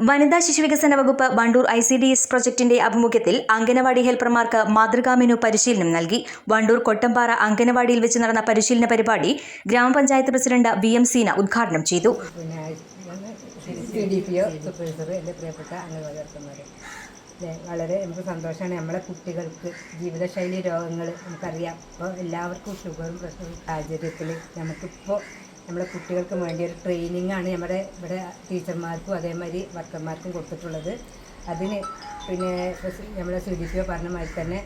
വനിതാ ശിശുവികസന വകുപ്പ് Wandoor I C D S പ്രൊജക്ടിന്റെ ആഭിമുഖ്യത്തിൽ അംഗനവാടി ഹെൽപ്പർമാർക്ക് മാതൃകാ മെനു പരിശീലനം നൽകി. വണ്ടൂർ കൊട്ടമ്പാറ അംഗനവാടിയിൽ വെച്ച് നടന്ന പരിശീലന പരിപാടി ഗ്രാമപഞ്ചായത്ത് പ്രസിഡന്റ് വി എം സീന ഉദ്ഘാടനം ചെയ്തു. വളരെ നമുക്ക് സന്തോഷമാണ്. നമ്മളെ കുട്ടികൾക്ക് ജീവിതശൈലി രോഗങ്ങൾ നമുക്കറിയാം. ഇപ്പോൾ എല്ലാവർക്കും ഷുഗറും പ്രഷറും സാഹചര്യത്തിൽ നമുക്കിപ്പോൾ നമ്മളെ കുട്ടികൾക്ക് വേണ്ടി ഒരു ട്രെയിനിങ് ആണ് നമ്മുടെ ഇവിടെ ടീച്ചർമാർക്കും അതേമാതിരി വർക്കർമാർക്കും കൊടുത്തിട്ടുള്ളത്. അതിന് പിന്നെ നമ്മുടെ സി ഡി പി ഒ പറഞ്ഞ മാതിരി തന്നെ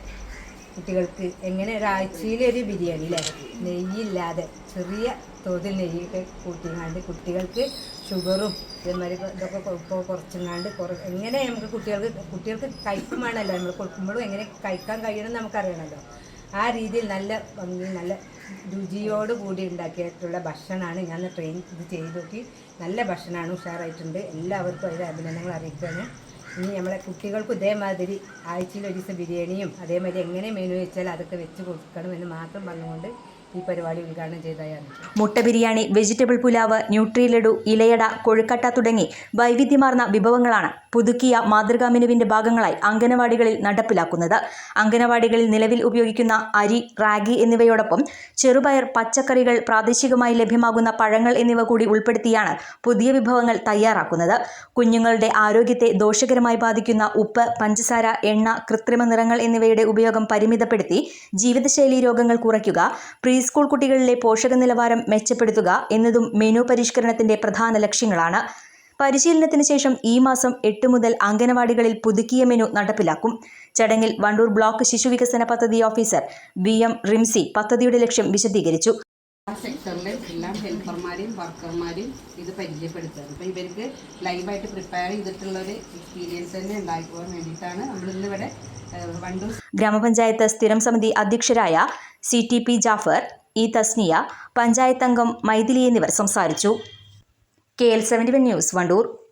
കുട്ടികൾക്ക് എങ്ങനെ ഒരാഴ്ചയിൽ ഒരു ബിരിയാണി അല്ലേ? നെയ്യില്ലാതെ ചെറിയ തോതിൽ നെയ്യൊക്കെ കൂട്ടിങ്ങാണ്ട് കുട്ടികൾക്ക് ഷുഗറും ഇതേമാതിരി ഇതൊക്കെ ഇപ്പോൾ കുറച്ചുങ്ങാണ്ട് കുറ എങ്ങനെ നമുക്ക് കുട്ടികൾക്ക് കുട്ടികൾക്ക് കഴിക്കുമ്പോഴല്ലോ നമ്മൾ കൊടുക്കുമ്പോഴും എങ്ങനെ കഴിക്കാൻ കഴിയണം നമുക്കറിയണമല്ലോ ആ രീതിയിൽ നല്ല നല്ല രുചിയോട് കൂടി ഉണ്ടാക്കിയിട്ടുള്ള ഭക്ഷണമാണ് ഞാൻ ട്രെയിൻ ഇത് ചെയ്ത് നോക്കി. നല്ല ഭക്ഷണമാണ് ഉഷാറായിട്ടുണ്ട്. എല്ലാവർക്കും അതിൽ അഭിനന്ദനങ്ങൾ അറിയിക്കുകയാണ്. ഇനി നമ്മളെ കുട്ടികൾക്കും ഇതേമാതിരി ആഴ്ചയിൽ ഒരു ദിവസം ബിരിയാണിയും അതേമാതിരി എങ്ങനെ മെനു വെച്ചാൽ അതൊക്കെ വെച്ച് കൊടുക്കണമെന്ന് മാത്രം പറഞ്ഞുകൊണ്ട് ഈ പരിപാടി ഉദ്ഘാടനം അറിയിച്ചു മുട്ട ബിരിയാണി വെജിറ്റബിൾ പുലാവ് ന്യൂട്രി ലഡു ഇലയട കൊഴുക്കട്ട തുടങ്ങി വൈവിധ്യമാർന്ന വിഭവങ്ങളാണ് പുതുക്കിയ മാതൃകാ മെനുവിന്റെ ഭാഗങ്ങളായി അംഗനവാടികളിൽ നടപ്പിലാക്കുന്നത്. അംഗനവാടികളിൽ നിലവിൽ ഉപയോഗിക്കുന്ന അരി റാഗി എന്നിവയോടൊപ്പം ചെറുപയർ പച്ചക്കറികൾ പ്രാദേശികമായി ലഭ്യമാകുന്ന പഴങ്ങൾ എന്നിവ കൂടി ഉൾപ്പെടുത്തിയാണ് പുതിയ വിഭവങ്ങൾ തയ്യാറാക്കുന്നത്. കുഞ്ഞുങ്ങളുടെ ആരോഗ്യത്തെ ദോഷകരമായി ബാധിക്കുന്ന ഉപ്പ് പഞ്ചസാര എണ്ണ കൃത്രിമ നിറങ്ങൾ എന്നിവയുടെ ഉപയോഗം പരിമിതപ്പെടുത്തി ജീവിതശൈലി രോഗങ്ങൾ കുറയ്ക്കുക പ്രീ സ്കൂൾ കുട്ടികളിലെ പോഷക നിലവാരം മെച്ചപ്പെടുത്തുക എന്നതും മെനു പരിഷ്കരണത്തിന്റെ പ്രധാന ലക്ഷ്യങ്ങളാണ്. പരിശീലനത്തിന് ശേഷം ഈ മാസം എട്ട് മുതൽ അംഗനവാടികളിൽ പുതുക്കിയ മെനു നടപ്പിലാക്കും. ചടങ്ങിൽ വണ്ടൂർ ബ്ലോക്ക് ശിശുവികസന പദ്ധതി ഓഫീസർ വി എം റിംസി പദ്ധതിയുടെ ലക്ഷ്യം വിശദീകരിച്ചു. സെക്ടറിലെ എല്ലാം ഹെൽപ്പർമാരെയും വർക്കർമാരെയും ഇത് പരിചയപ്പെടുത്തുന്നത് അപ്പോൾ ഇവർക്ക് ലൈവായിട്ട് പ്രിപ്പയർ ചെയ്തിട്ടുള്ളൊരു എക്സ്പീരിയൻസ് തന്നെ ഉണ്ടാക്കുവാൻ വേണ്ടിയിട്ടാണ് നമ്മളിന്നിവിടെ വണ്ടൂർ ഗ്രാമപഞ്ചായത്ത് സ്ഥിരം സമിതി അധ്യക്ഷരായ C T P Jafar E Thasniya പഞ്ചായത്തംഗം Mythili എന്നിവർ സംസാരിച്ചു. K L seventy one news Wandoor.